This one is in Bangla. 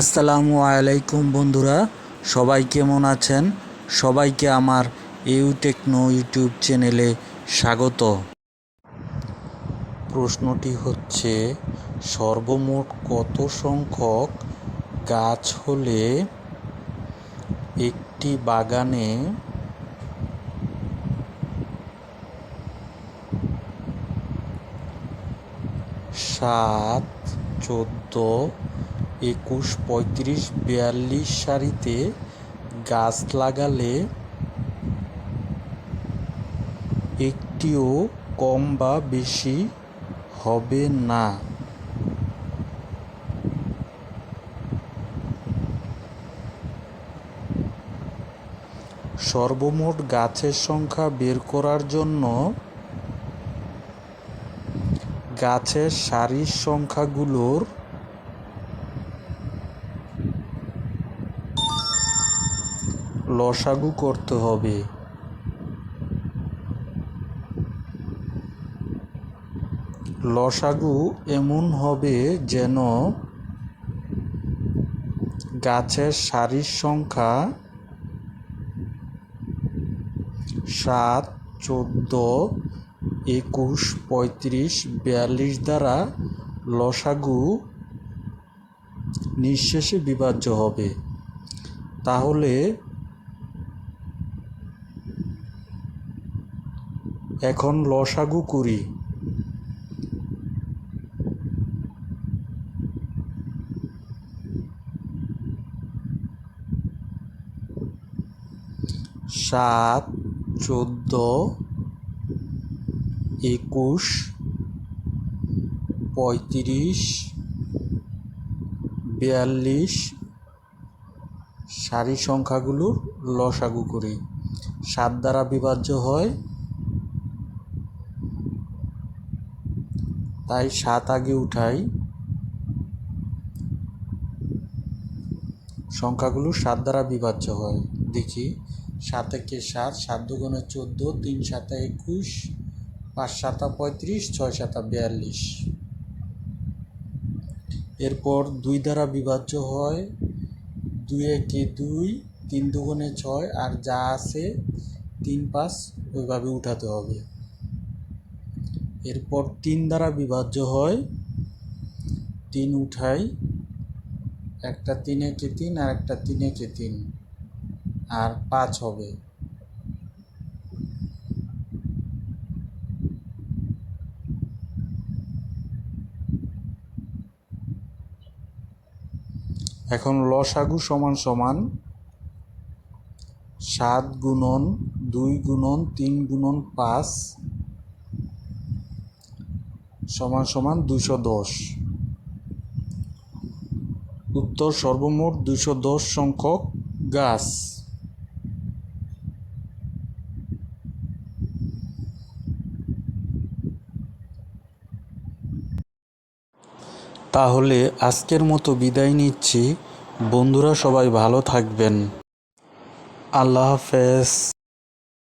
আসসালামু আলাইকুম বন্ধুরা, সবাই কেমন আছেন? সবাইকে আমার ইউ টেকনো ইউটিউব চ্যানেলে স্বাগত। প্রশ্নটি হচ্ছে, সর্বমোট কত সংখ্যক গাছ হলে একটি বাগানে সাত, চোদ্দ একুশ পঁয়ত্রিশ বিয়াল্লিশ সারিতে গাছ লাগালে একটিও কম বা বেশি হবে না। সর্বমোট গাছের সংখ্যা বের করার জন্য গাছের সারির সংখ্যাগুলোর লসাগু করতে হবে। লসাগু এমন হবে যেন গাছের সারির সংখ্যা সাত, চোদ্দ, একুশ, পঁয়ত্রিশ, বিয়াল্লিশ দ্বারা লসাগু নিঃশেষে বিভাজ্য হবে। তাহলে এখন লসাগু করি। সাত, চোদ্দ, একুশ, পঁয়ত্রিশ, বিয়াল্লিশ, সারি সংখ্যাগুলোর লসাগু করি। সাত দ্বারা বিভাজ্য হয় তাই সাত আগে উঠাই। সংখ্যাগুলো সাত দ্বারা বিভাজ্য হয়। দেখি, সাত একে সাত সাত দুগুণে চোদ্দ, তিন সাতা একুশ, পাঁচ সাতা পঁয়ত্রিশ, ছয় সাতা বিয়াল্লিশ। এরপর দুই দ্বারা বিভাজ্য হয়। দুই একে দুই, তিন দুগুণে ছয়, আর যা আছে তিন পাঁচ, ওইভাবে উঠাতে হবে। এরপর তিন দ্বারা বিভাজ্য হয়। তিন উঠাই, একটা তিন একে তিন আর একটা তিন একে তিন আর পাঁচ হবে। এখন লসাগু সমান সমান সাত গুণন দুই গুণন তিন গুণন পাঁচ সমান সমান দুশো দশ। উত্তর সর্বমোট দুশো দশ সংখ্যক গাছ। তাহলে আজকের মতো বিদায় নিচ্ছি। বন্ধুরা সবাই ভালো থাকবেন। আল্লাহ হাফেজ।